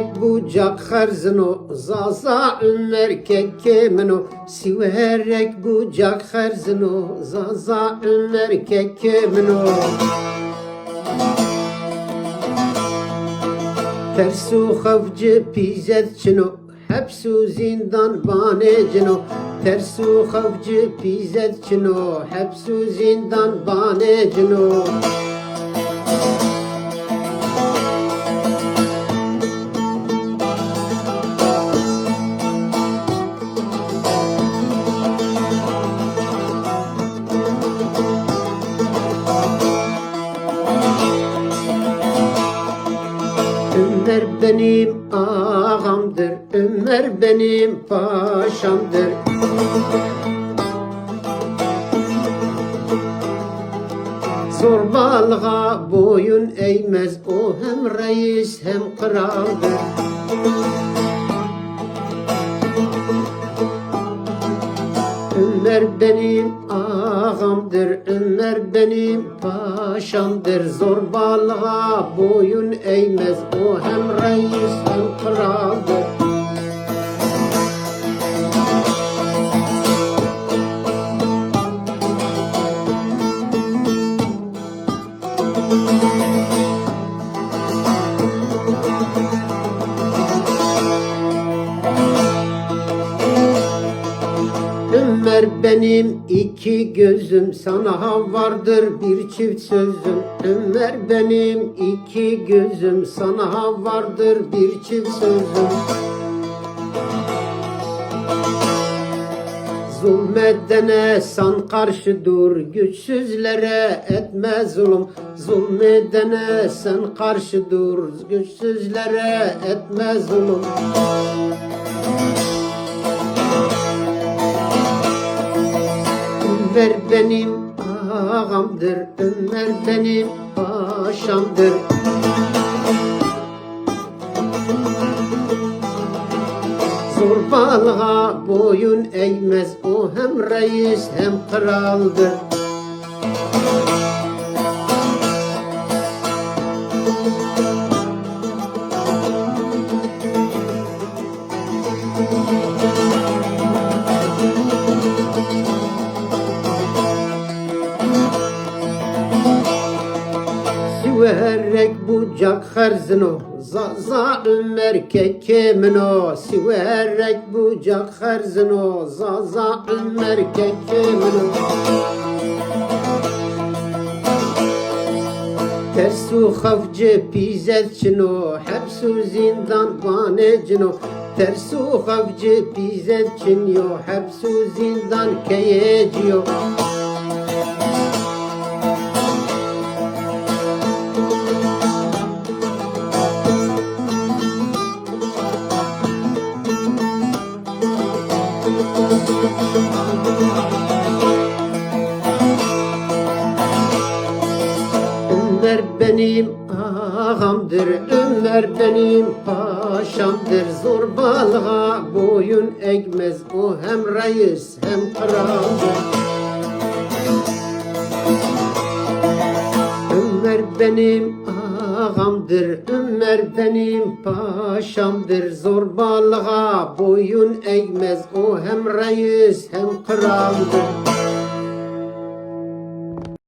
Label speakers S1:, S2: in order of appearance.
S1: bucak herzino Zaza Ömer kekemino Siverek bucak herzino Zaza Ömer kekemino Tersu xavcı pizet çino Hepsu zindan bane cino. Tersu xavcı pizet çino Hepsu zindan bane cino Ömer benim ağamdır, Ömer benim paşamdır. Zorbalığa boyun eğmez, o hem reis hem kraldır. Ömer benim ağamdır, Ömer benim paşamdır. Zorbalığa boyun eğmez, o hem reis hem kraldır. Ömer benim iki gözüm sana vardır bir çift sözüm. Ömer benim iki gözüm sana vardır bir çift sözüm. Zulmedene san karşı dur güçsüzlere etme zulüm. Zulmedene sen karşı dur güçsüzlere etme zulüm Ömer benim ağamdır, Ömer benim paşamdır. Zorbalığa boyun eğmez, o hem reis hem kraldır. Siverek bucak herzino. Zaza Ömer kekemino Siverek bucak herzino. Zaza Ömer kekemino Tersu xavcı pizet çino. Hepsu zindan bane cino. Tersu xavcı pizet çinyo Hepsu zindan keyeciyo Ömer benim ağamdır, Ömer benim paşamdır. Zorbalığa boyun eğmez, o hem reis hem kraldır. Ömer benim ağamdır, Ömer benim paşamdır. Zorbalığa boyun eğmez, o hem reis hem kraldır.